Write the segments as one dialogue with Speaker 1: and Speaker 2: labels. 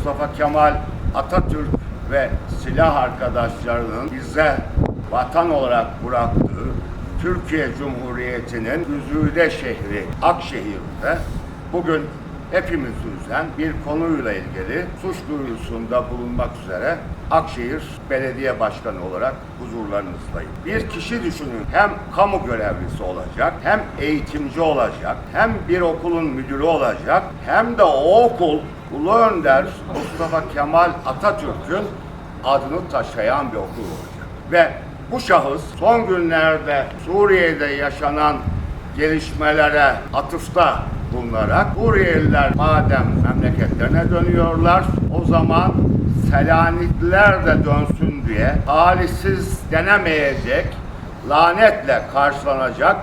Speaker 1: Mustafa Kemal Atatürk ve silah arkadaşlarının bize vatan olarak bıraktığı Türkiye Cumhuriyeti'nin güzide şehri Akşehir'de bugün hepimiz üzen bir konuyla ilgili suç duyurusunda bulunmak üzere Akşehir Belediye Başkanı olarak huzurlarınızdayım. Bir kişi düşünün hem kamu görevlisi olacak, hem eğitimci olacak, hem bir okulun müdürü olacak, hem de o okul Ulu Önder Mustafa Kemal Atatürk'ün adını taşıyan bir okul olacak. Ve bu şahıs son günlerde Suriye'de yaşanan gelişmelere atıfta bulunarak Suriyeliler madem memleketlerine dönüyorlar o zaman Selanikliler de dönsün diye talihsiz denemeyecek lanetle karşılanacak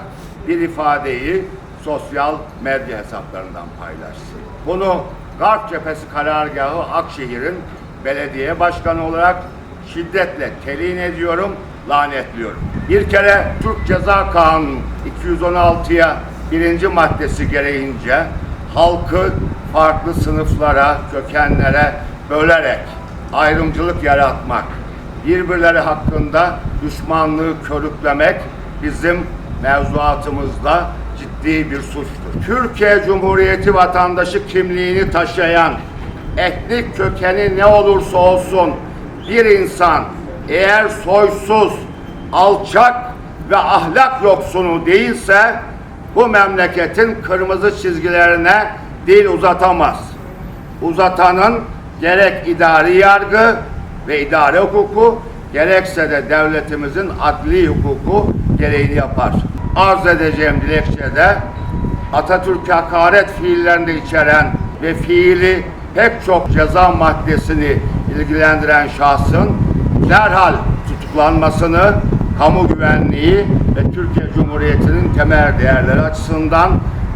Speaker 1: bir ifadeyi sosyal medya hesaplarından paylaştı. Bunu Garp Cephesi Karargahı Akşehir'in belediye başkanı olarak şiddetle telin ediyorum, lanetliyorum. Bir kere Türk Ceza Kanunu 216'ya birinci maddesi gereğince halkı farklı sınıflara, kökenlere bölerek ayrımcılık yaratmak, birbirleri hakkında düşmanlığı körüklemek bizim mevzuatımızda ciddi bir suçtur. Türkiye Cumhuriyeti vatandaşı kimliğini taşıyan etnik kökeni ne olursa olsun bir insan eğer soysuz, alçak ve ahlak yoksunu değilse bu memleketin kırmızı çizgilerine dil uzatamaz. Uzatanın gerek idari yargı ve idare hukuku gerekse de devletimizin adli hukuku gereğini yapar. Arz edeceğim dilekçede Atatürk'e hakaret fiillerini içeren ve fiili pek çok ceza maddesini ilgilendiren şahsın derhal tutuklanmasını, kamu güvenliği ve Türkiye Cumhuriyeti'nin temel değerleri açısından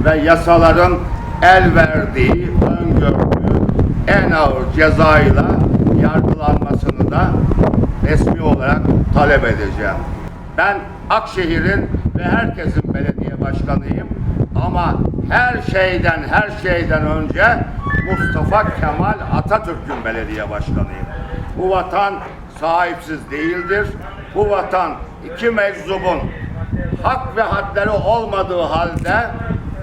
Speaker 1: ve yasaların el verdiği, öngördüğü en ağır cezayla yargılanmasını da resmi olarak talep edeceğim. Ben Akşehir'in ve herkesin belediye başkanıyım ama her şeyden her şeyden önce Mustafa Kemal Atatürk'ün belediye başkanıyım. Bu vatan sahipsiz değildir. Bu vatan iki meczubun hak ve hadleri olmadığı halde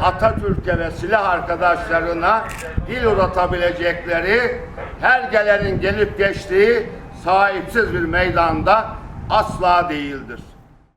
Speaker 1: Atatürk'e ve silah arkadaşlarına dil uzatabilecekleri her gelenin gelip geçtiği sahipsiz bir meydanda asla değildir.